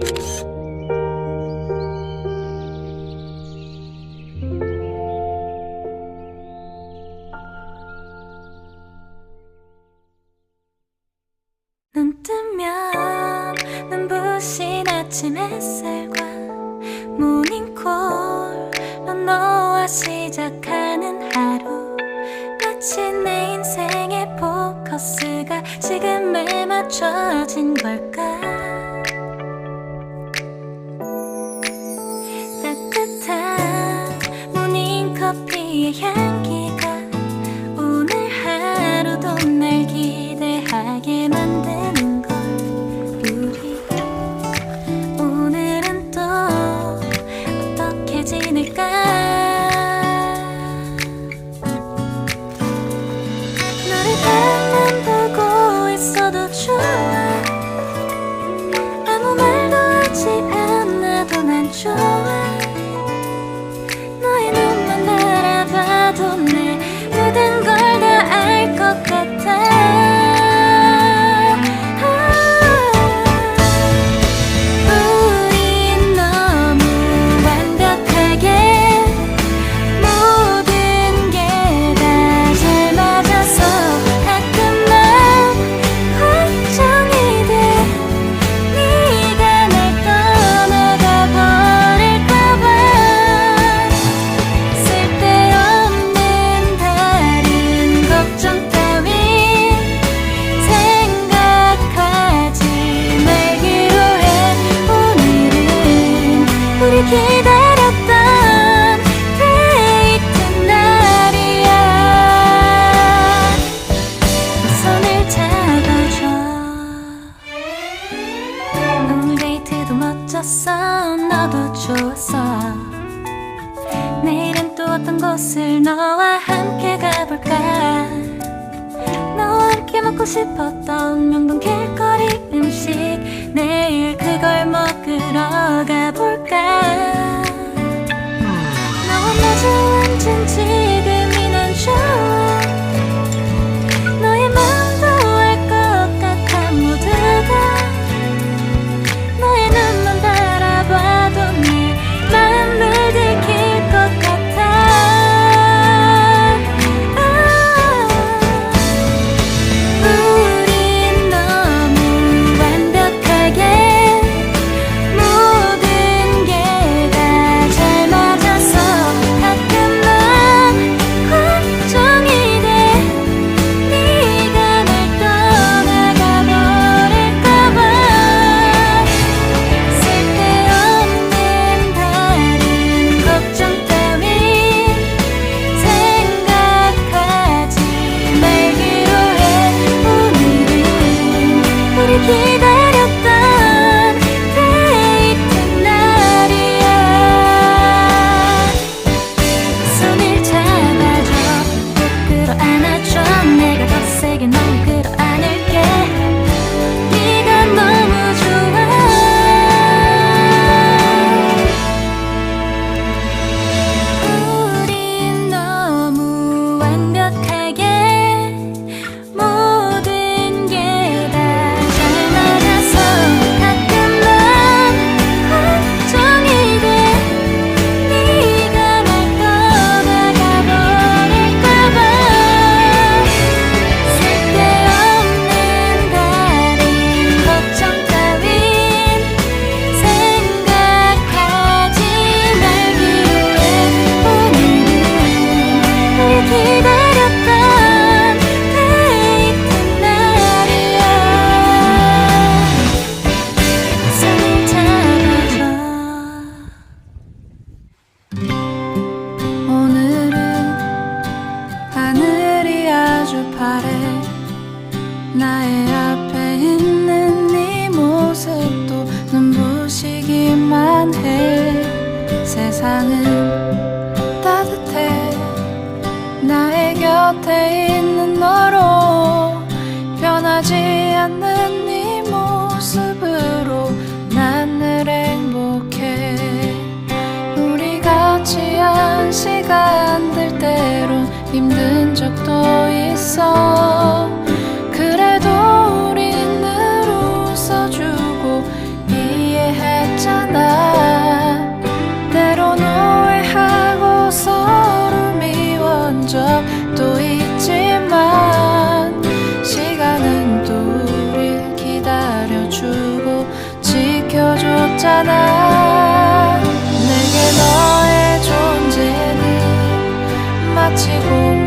Música 곳을 너와 함께 가볼까? 너와 함께 먹고 싶었던 명동 길거리 음식. 내일 그걸 먹으러 가. 세상은 따뜻해. 나의 곁에 있는 너로 변하지 않는 네 모습으로 나늘 행복해. 우리 같이 한 시간 했잖아. 내게 너의 존재는 마치 공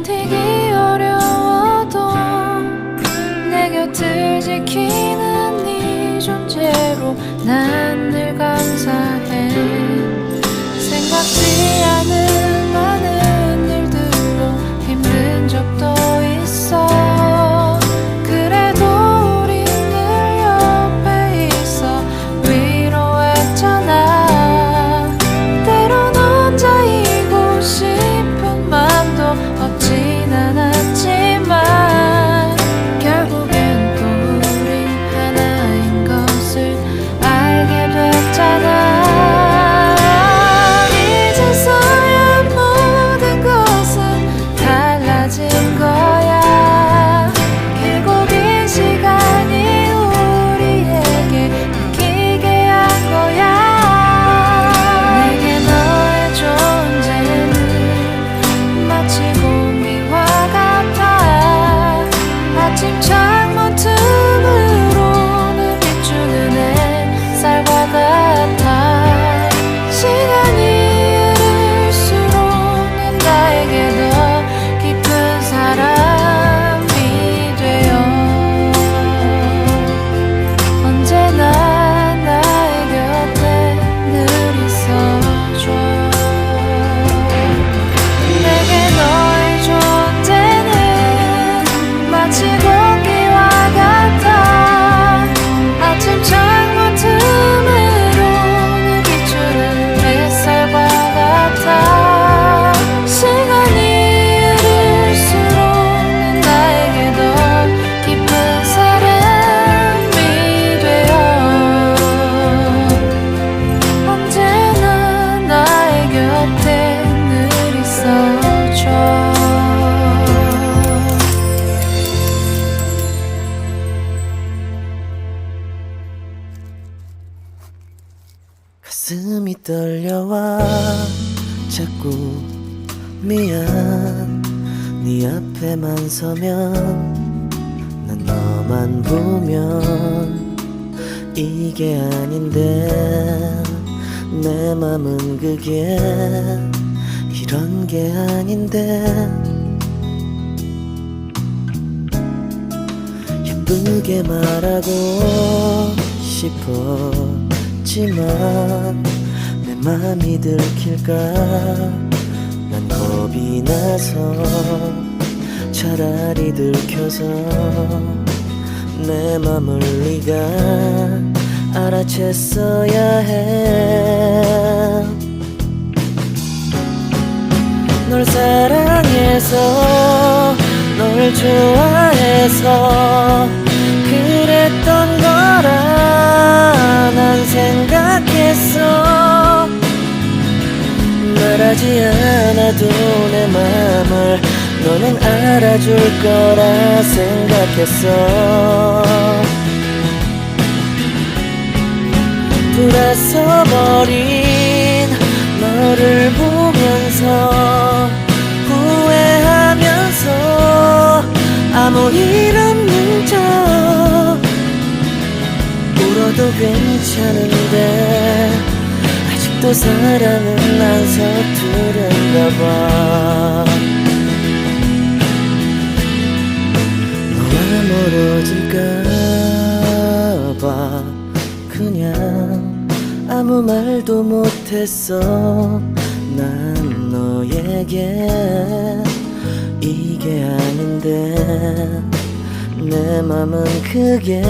견디기 미안. 네 앞에만 서면 난 너만 보면 이게 아닌데 내 맘은 그게 이런 게 아닌데. 예쁘게 말하고 싶었지만 내 맘이 들킬까? 난 겁이 나서 차라리 들켜서 내 맘을 네가 알아챘어야 해. 널 사랑해서 널 좋아해서 말하지 않아도 내 맘을 너는 알아줄 거라 생각했어. 돌아서 버린 너를 보면서 후회하면서 아무 일 없는 척 울어도 괜찮은데 아직도 사랑은 안 서투른가 봐. 너와 멀어질까 봐. 그냥 아무 말도 못했어. 난 너에게 이게 아닌데. 내 맘은 그게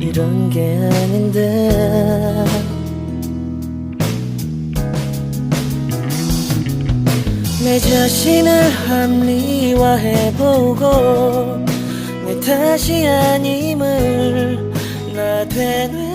이런 게 아닌데 내 자신을 합리화해보고 내 탓이 아님을 되뇌